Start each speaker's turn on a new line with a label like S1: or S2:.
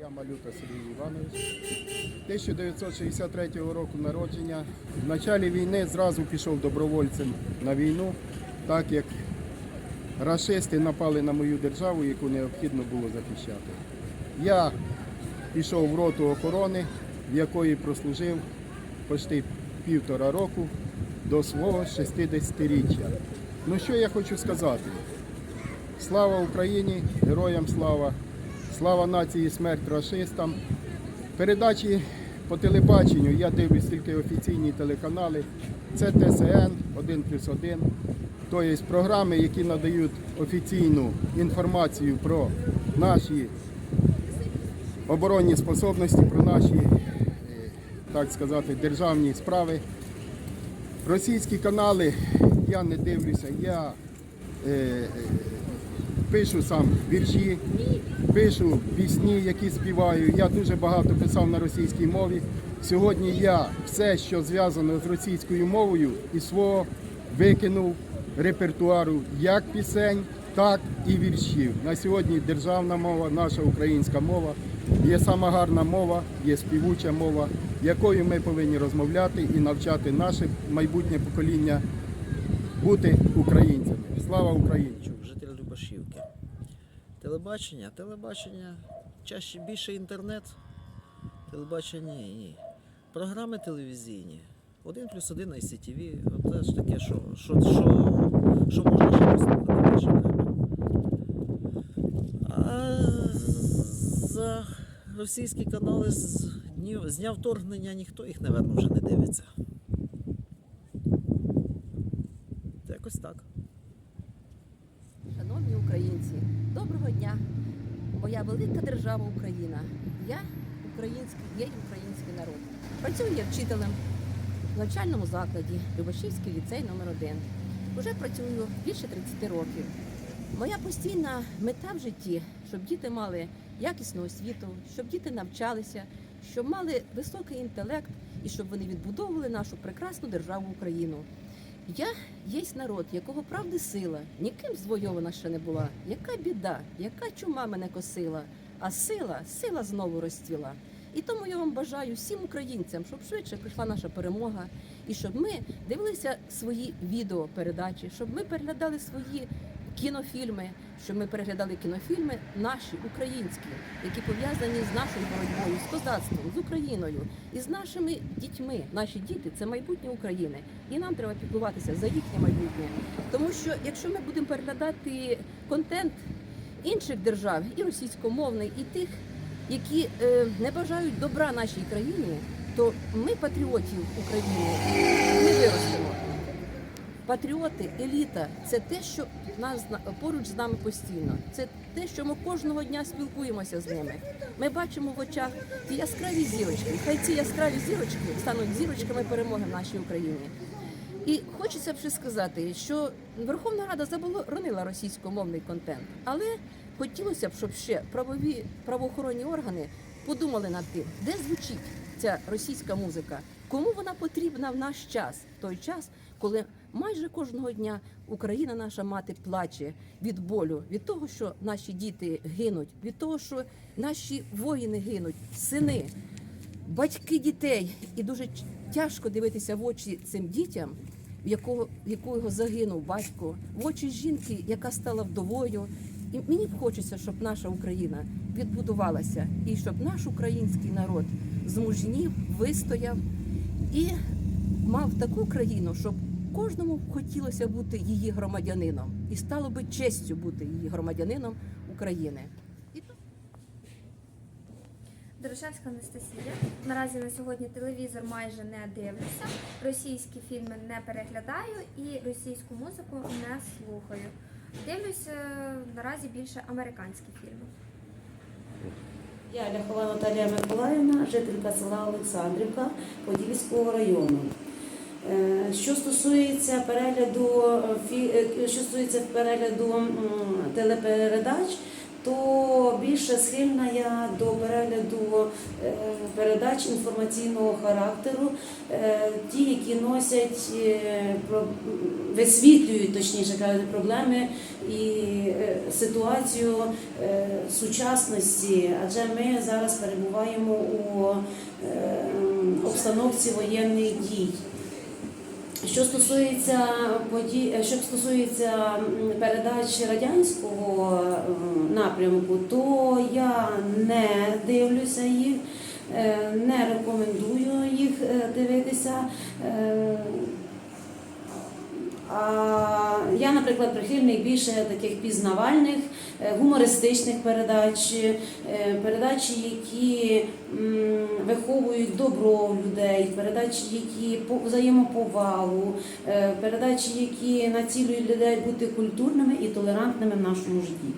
S1: Я Малюта Сергій Іванович. 1963 року народження. В початку війни зразу пішов добровольцем на війну, так як рашисти напали на мою державу, яку необхідно було захищати. Я пішов в роту охорони, в якої прослужив почти півтора року до свого 60-річчя. Ну що я хочу сказати? Слава Україні, героям слава, слава нації, смерть расистам. Передачі по телебаченню я дивлюсь тільки офіційні телеканали. Це ТСН 1 плюс 1. Тобто програми, які надають офіційну інформацію про наші оборонні способності, про наші, е, так сказати, державні справи. Російські канали я не дивлюся, я е, е, пишу сам вірші, пишу пісні, які співаю. Я дуже багато писав на російській мові. Сьогодні я все, що зв'язано з російською мовою, із свого викинув репертуару як пісень, так і віршів. На сьогодні державна мова, наша українська мова є сама гарна мова, є співуча мова, якою ми повинні розмовляти і навчати наше майбутнє покоління бути українцями. Слава Україні!
S2: Любашівки. Телебачення, телебачення, чаще більше інтернет. Телебачення ні. Програми телевізійні. Один плюс один ICTV. Оце ж таке, що, що, що, що можна ще послухати. А за російські канали з днів, з дня вторгнення ніхто їх, напевно, вже не дивиться. Якось так.
S3: Доброго дня! Моя велика держава Україна. Я український, є український народ. Працюю я вчителем в навчальному закладі Любашівський ліцей номер 1 Уже працюю більше 30 років. Моя постійна мета в житті, щоб діти мали якісну освіту, щоб діти навчалися, щоб мали високий інтелект і щоб вони відбудовували нашу прекрасну державу Україну. Я єсть народ, якого правди сила, ніким звойована ще не була. Яка біда, яка чума мене косила, а сила, сила знову розцвіла. І тому я вам бажаю всім українцям, щоб швидше прийшла наша перемога, і щоб ми дивилися свої відеопередачі, щоб ми переглядали свої кінофільми, щоб ми переглядали кінофільми наші українські, які пов'язані з нашою боротьбою, з козацтвом, з Україною і з нашими дітьми. Наші діти це майбутнє України, і нам треба піклуватися за їхнє майбутнє. Тому що якщо ми будемо переглядати контент інших держав, і російськомовний, і тих, які е, не бажають добра нашій країні, то ми патріотів України не виростемо. Патріоти, еліта це те, що нас поруч з нами постійно. Це те, що ми кожного дня спілкуємося з ними. Ми бачимо в очах ті яскраві зірочки. Хай ці яскраві зірочки стануть зірочками перемоги в нашій Україні. І хочеться б ще сказати, що Верховна Рада заборонила російськомовний контент, але хотілося б, щоб ще правові правоохоронні органи подумали над тим, де звучить ця російська музика, кому вона потрібна в наш час, в той час, коли майже кожного дня Україна, наша мати, плаче від болю, від того, що наші діти гинуть, від того, що наші воїни гинуть, сини батьки дітей, і дуже тяжко дивитися в очі цим дітям, в якого, якого загинув батько, в очі жінки, яка стала вдовою. І мені б хочеться, щоб наша Україна відбудувалася, і щоб наш український народ змужнів, вистояв і мав таку країну, щоб кожному хотілося бути її громадянином, і стало би честю бути її громадянином України.
S4: Дорошевська Анастасія. Наразі на сьогодні телевізор майже не дивлюся, російські фільми не переглядаю і російську музику не слухаю. Дивлюся наразі більше американські фільми.
S5: Я Ляхова Наталія Миколаївна, жителька села Олександрівка Подільського району. Е, Що стосується перегляду е, е, що стосується перегляду телепередач, то більше схильна я до перегляду е, передач інформаційного характеру, е, ті, які носять е, висвітлюють точніше кажучи, проблеми і ситуацію сучасності, адже ми зараз перебуваємо у обстановці воєнних дій. Що стосується подій, що стосується передач радянського е, напрямку, то я не дивлюся їх, е, не рекомендую їх е, дивитися. Е, А я, наприклад, прихильник більше таких пізнавальних, е, гумористичних передач, е, передачі, які виховують добро людей, передачі, які по- взаємоповагу, е, передачі, які націлюють людей бути культурними і толерантними в нашому житті.